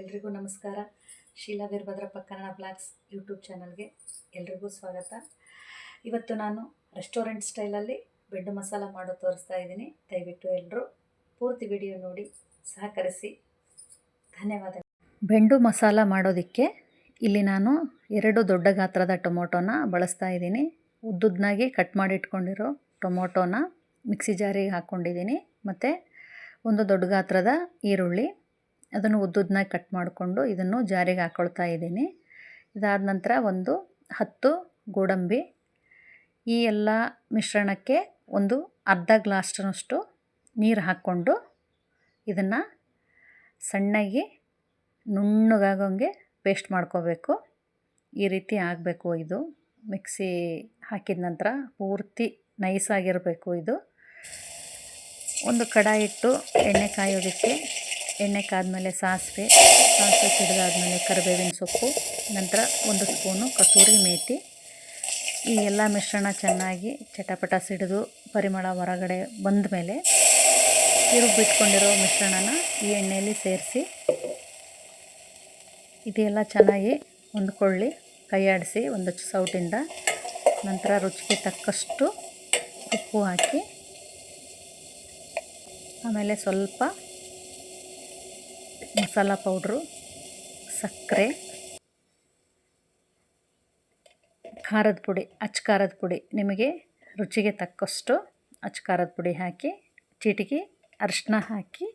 ಎಲ್ರಿಗೂ ನಮಸ್ಕಾರ. Sheela Veerabhadrappa Kannada blogs YouTube ಚಾನಲ್ಗೆ ಎಲ್ರಿಗೂ ಸ್ವಾಗತ. ಇವತ್ತು ನಾನು ರೆಸ್ಟೋರೆಂಟ್ ಸ್ಟೈಲಲ್ಲಿ ಬೆಂಡು ಮಸಾಲ ಮಾಡೋ ತೋರಿಸ್ತಾ ಇದ್ದೀನಿ. ದಯವಿಟ್ಟು ಎಲ್ಲರೂ ಪೂರ್ತಿ ವಿಡಿಯೋ ನೋಡಿ ಸಹಕರಿಸಿ. ಧನ್ಯವಾದ ಬೆಂಡು ಮಸಾಲ ಮಾಡೋದಕ್ಕೆ ಇಲ್ಲಿ ನಾನು ಎರಡು ದೊಡ್ಡ ಗಾತ್ರದ ಟೊಮೊಟೊನ ಬಳಸ್ತಾ ಇದ್ದೀನಿ. ಉದ್ದುದ್ನಾಗಿ ಕಟ್ ಮಾಡಿ ಇಟ್ಕೊಂಡಿರೋ ಟೊಮೊಟೊನ ಮಿಕ್ಸಿ ಜಾರಿಗೆ ಹಾಕ್ಕೊಂಡಿದ್ದೀನಿ. ಮತ್ತು ಒಂದು ದೊಡ್ಡ ಗಾತ್ರದ ಈರುಳ್ಳಿ ಅದನ್ನು ಉದ್ದುದ್ದನ್ನ ಕಟ್ ಮಾಡಿಕೊಂಡು ಇದನ್ನು ಜಾರಿಗೆ ಹಾಕ್ಕೊಳ್ತಾ ಇದ್ದೀನಿ. ಇದಾದ ನಂತರ ಒಂದು ಹತ್ತು ಗೋಡಂಬಿ ಈ ಎಲ್ಲ ಮಿಶ್ರಣಕ್ಕೆ ಒಂದು ಅರ್ಧ ಗ್ಲಾಸ್ನಷ್ಟು ನೀರು ಹಾಕ್ಕೊಂಡು ಇದನ್ನು ಸಣ್ಣಗೆ ನುಣ್ಣಗಾಗೋಂಗೆ ಪೇಸ್ಟ್ ಮಾಡ್ಕೋಬೇಕು. ಈ ರೀತಿ ಆಗಬೇಕು ಇದು. ಮಿಕ್ಸಿ ಹಾಕಿದ ನಂತರ ಪೂರ್ತಿ ನೈಸಾಗಿರಬೇಕು ಇದು. ಒಂದು ಕಡಾಯಿ ಇಟ್ಟು ಎಣ್ಣೆ ಕಾಯೋದಕ್ಕೆ ಎಣ್ಣೆ ಕಾದಮೇಲೆ ಸಾಸಿವೆ ಸಾಸಿವೆ ಸಿಡಿದಾದ್ಮೇಲೆ ಕರಿಬೇವಿನ ಸೊಪ್ಪು, ನಂತರ ಒಂದು ಸ್ಪೂನು ಕಸೂರಿ ಮೇಥಿ ಈ ಎಲ್ಲ ಮಿಶ್ರಣ ಚೆನ್ನಾಗಿ ಚಟಪಟ ಸಿಡಿದು ಪರಿಮಳ ಹೊರಗಡೆ ಬಂದ ಮೇಲೆ ಬಿಟ್ಕೊಂಡಿರೋ ಮಿಶ್ರಣನ ಈ ಎಣ್ಣೆಯಲ್ಲಿ ಸೇರಿಸಿ. ಇದೆಲ್ಲ ಚೆನ್ನಾಗಿ ಹೊಂದ್ಕೊಳ್ಳಿ, ಕೈಯಾಡಿಸಿ ಒಂದು ಸೌಟಿಂದ. ನಂತರ ರುಚಿಗೆ ತಕ್ಕಷ್ಟು ಉಪ್ಪು ಹಾಕಿ, ಆಮೇಲೆ ಸ್ವಲ್ಪ ಮಸಾಲ ಪೌಡ್ರು, ಸಕ್ಕರೆ, ಖಾರದ ಪುಡಿ, ಅಚ್ಚ ಖಾರದ ಪುಡಿ. ನಿಮಗೆ ರುಚಿಗೆ ತಕ್ಕಷ್ಟು ಅಚ್ಚ ಖಾರದ ಪುಡಿ ಹಾಕಿ ಚಿಟಿಕೆ ಅರಿಶಿನ ಹಾಕಿ,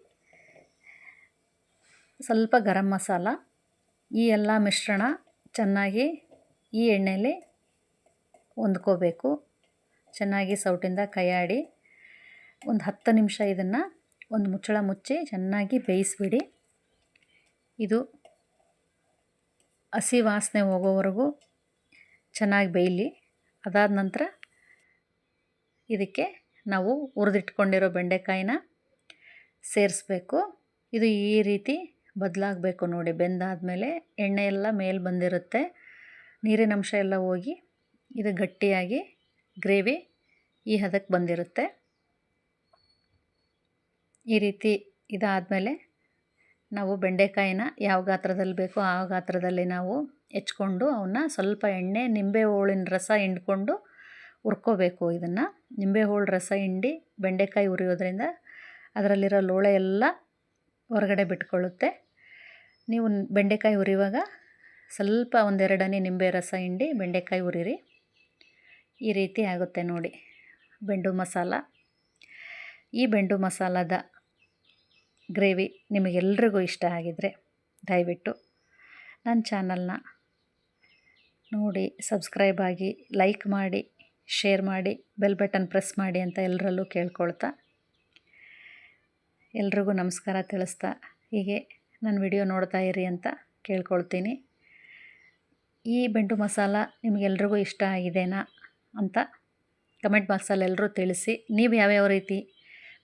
ಸ್ವಲ್ಪ ಗರಂ ಮಸಾಲ, ಈ ಎಲ್ಲ ಮಿಶ್ರಣ ಚೆನ್ನಾಗಿ ಈ ಎಣ್ಣೆಯಲ್ಲಿ ಹೊಂದ್ಕೋಬೇಕು. ಚೆನ್ನಾಗಿ ಸೌಟಿಂದ ಕೈಯಾಡಿ ಒಂದು ಹತ್ತು ನಿಮಿಷ ಇದನ್ನು ಒಂದು ಮುಚ್ಚಳ ಮುಚ್ಚಿ ಚೆನ್ನಾಗಿ ಬೇಯಿಸ್ಬಿಡಿ. ಇದು ಹಸಿ ವಾಸನೆ ಹೋಗೋವರೆಗೂ ಚೆನ್ನಾಗಿ ಬೇಯಲಿ. ಅದಾದ ನಂತರ ಇದಕ್ಕೆ ನಾವು ಹುರಿದಿಟ್ಕೊಂಡಿರೋ ಬೆಂಡೆಕಾಯಿನ ಸೇರಿಸ್ಬೇಕು. ಇದು ಈ ರೀತಿ ಬದಲಾಗಬೇಕು ನೋಡಿ. ಬೆಂದಾದಮೇಲೆ ಎಣ್ಣೆ ಎಲ್ಲ ಮೇಲೆ ಬಂದಿರುತ್ತೆ. ನೀರಿನ ಅಂಶ ಎಲ್ಲ ಹೋಗಿ ಇದು ಗಟ್ಟಿಯಾಗಿ ಗ್ರೇವಿ ಈ ಹದಕ್ಕೆ ಬಂದಿರುತ್ತೆ. ಈ ರೀತಿ ಇದಾದಮೇಲೆ ನಾವು ಬೆಂಡೆಕಾಯಿನ ಯಾವ ಗಾತ್ರದಲ್ಲಿ ಬೇಕೋ ಆ ಗಾತ್ರದಲ್ಲಿ ನಾವು ಹೆಚ್ಕೊಂಡು ಅವನ್ನ ಸ್ವಲ್ಪ ಎಣ್ಣೆ, ನಿಂಬೆ ಹೋಳಿನ ರಸ ಹಿಂಡ್ಕೊಂಡು ಹುರ್ಕೋಬೇಕು ಇದನ್ನು. ನಿಂಬೆ ಹೋಳು ರಸ ಹಿಂಡಿ ಬೆಂಡೆಕಾಯಿ ಹುರಿಯೋದ್ರಿಂದ ಅದರಲ್ಲಿರೋ ಲೋಳೆ ಎಲ್ಲ ಹೊರಗಡೆ ಬಿಟ್ಕೊಳ್ಳುತ್ತೆ. ನೀವು ಬೆಂಡೆಕಾಯಿ ಹುರಿಯುವಾಗ ಸ್ವಲ್ಪ ಒಂದೆರಡನೇ ನಿಂಬೆ ರಸ ಹಿಂಡಿ ಬೆಂಡೆಕಾಯಿ ಹುರಿರಿ. ಈ ರೀತಿ ಆಗುತ್ತೆ ನೋಡಿ ಬೆಂಡು ಮಸಾಲ. ಈ ಬೆಂಡು ಮಸಾಲದ ಗ್ರೇವಿ ನಿಮಗೆಲ್ರಿಗೂ ಇಷ್ಟ ಆಗಿದರೆ ದಯವಿಟ್ಟು ನನ್ನ ಚಾನಲ್ನ ನೋಡಿ, ಸಬ್ಸ್ಕ್ರೈಬ್ ಆಗಿ, ಲೈಕ್ ಮಾಡಿ, ಶೇರ್ ಮಾಡಿ, ಬೆಲ್ ಬಟನ್ ಪ್ರೆಸ್ ಮಾಡಿ ಅಂತ ಎಲ್ಲರಲ್ಲೂ ಕೇಳ್ಕೊಳ್ತಾ ಎಲ್ರಿಗೂ ನಮಸ್ಕಾರ ತಿಳಿಸ್ತಾ ಹೀಗೆ ನನ್ನ ವಿಡಿಯೋ ನೋಡ್ತಾ ಇರಿ ಅಂತ ಕೇಳ್ಕೊಳ್ತೀನಿ. ಈ ಬೆಂಡು ಮಸಾಲ ನಿಮಗೆಲ್ರಿಗೂ ಇಷ್ಟ ಆಗಿದೆನಾ ಅಂತ ಕಮೆಂಟ್ ಬಾಕ್ಸಲ್ಲಿ ಎಲ್ಲರೂ ತಿಳಿಸಿ. ನೀವು ಯಾವ್ಯಾವ ರೀತಿ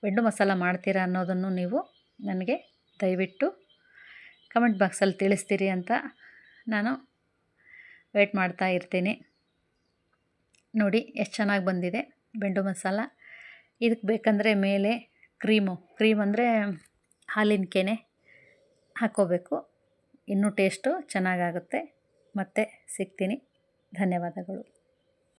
ಬೆಂಡು ಮಸಾಲ ಮಾಡ್ತೀರಾ ಅನ್ನೋದನ್ನು ನೀವು ನನಗೆ ದಯವಿಟ್ಟು ಕಮೆಂಟ್ ಬಾಕ್ಸಲ್ಲಿ ತಿಳಿಸ್ತೀರಿ ಅಂತ ನಾನು ವೇಟ್ ಮಾಡ್ತಾ ಇರ್ತೀನಿ. ನೋಡಿ, ಎಷ್ಟು ಚೆನ್ನಾಗಿ ಬಂದಿದೆ. ಬೆಂಡು ಮಸಾಲ. ಇದಕ್ಕೆ ಬೇಕಂದರೆ ಮೇಲೆ ಕ್ರೀಮು. ಕ್ರೀಮ್ ಅಂದರೆ ಹಾಲಿನ ಕೆನೆ ಹಾಕ್ಕೋಬೇಕು. ಇನ್ನೂ ಟೇಸ್ಟು ಚೆನ್ನಾಗಾಗುತ್ತೆ. ಮತ್ತೆ ಸಿಗ್ತೀನಿ. ಧನ್ಯವಾದಗಳು.